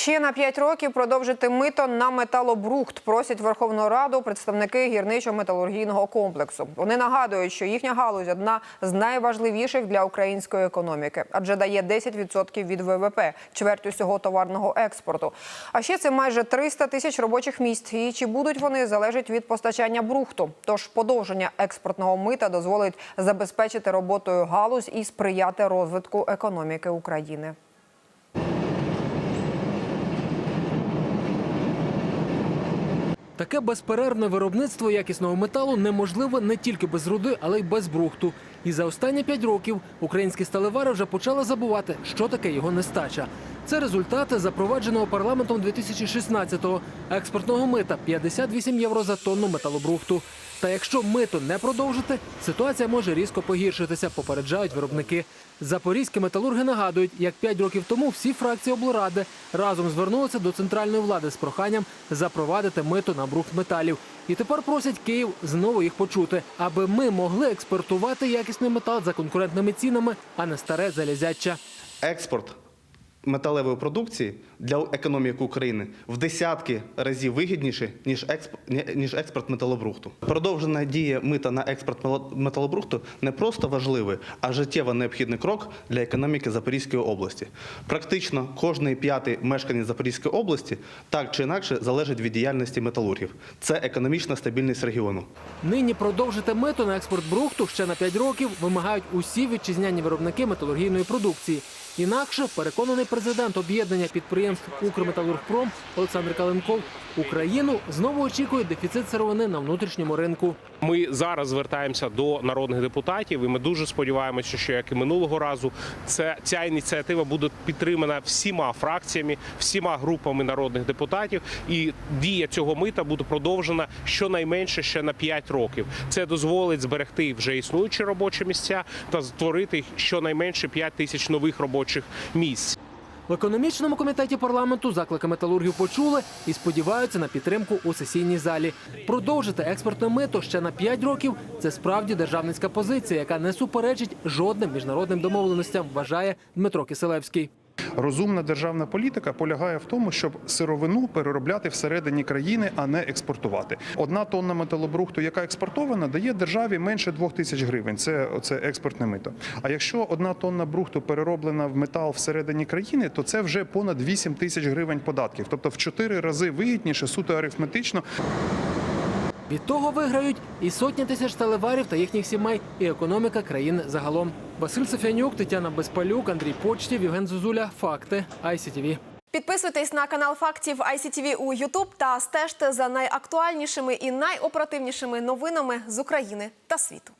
Ще на 5 років продовжити мито на металобрухт просять Верховну Раду представники гірничо-металургійного комплексу. Вони нагадують, що їхня галузь одна з найважливіших для української економіки, адже дає 10% від ВВП, чверть усього товарного експорту. А ще це майже 300 тисяч робочих місць. І чи будуть вони залежать від постачання брухту? Тож подовження експортного мита дозволить забезпечити роботою галузь і сприяти розвитку економіки України. Таке безперервне виробництво якісного металу неможливе не тільки без руди, але й без брухту. І за останні п'ять років українські сталевари вже почали забувати, що таке його нестача. Це результати запровадженого парламентом 2016-го експортного мита 58 євро за тонну металобрухту. Та якщо мито не продовжити, ситуація може різко погіршитися, попереджають виробники. Запорізькі металурги нагадують, як п'ять років тому всі фракції облради разом звернулися до центральної влади з проханням запровадити мито на брухт металів. І тепер просять Київ знову їх почути, аби ми могли експортувати якісний метал за конкурентними цінами, а не старе залізяча. експорт металевої продукції для економіки України в десятки разів вигідніше, ніж експорт, ніж експорт металобрухту. Продовжена дія мита на експорт металобрухту не просто важливий, а життєво необхідний крок для економіки Запорізької області. Практично кожний п'ятий мешканець Запорізької області так чи інакше залежить від діяльності металургів. Це економічна стабільність регіону. Нині продовжити мито на експорт брухту ще на 5 років вимагають усі вітчизняні виробники металургійної продукції. Інакше переконаний президент об'єднання підприємств Укрметалургпром Олександр Каленков Україну знову очікує дефіцит сировини на внутрішньому ринку. Ми зараз звертаємося до народних депутатів, і ми дуже сподіваємося, що як і минулого разу, це ця ініціатива буде підтримана всіма фракціями, всіма групами народних депутатів, і дія цього мита буде продовжена щонайменше ще на 5 років. Це дозволить зберегти вже існуючі робочі місця та створити щонайменше 5 тисяч нових робочих місць. В економічному комітеті парламенту заклики металургів почули і сподіваються на підтримку у сесійній залі. Продовжити експортне мито ще на 5 років це справді державницька позиція, яка не суперечить жодним міжнародним домовленостям, вважає Дмитро Киселевський. Розумна державна політика полягає в тому, щоб сировину переробляти всередині країни, а не експортувати. Одна тонна металобрухту, яка експортована, дає державі менше двох тисяч гривень. Це, це експортне мито. А якщо одна тонна брухту перероблена в метал всередині країни, то це вже понад 8 тисяч гривень податків. Тобто в 4 рази вигідніше, суто арифметично. Від того виграють і сотні тисяч телеварів та їхніх сімей, і економіка країн загалом. Василь Софянюк, Тетяна Безпалюк, Андрій Почтів, Євген Зузуля. Факти ICTV. Підписуйтесь на канал фактів ICTV у YouTube та стежте за найактуальнішими і найоперативнішими новинами з України та світу.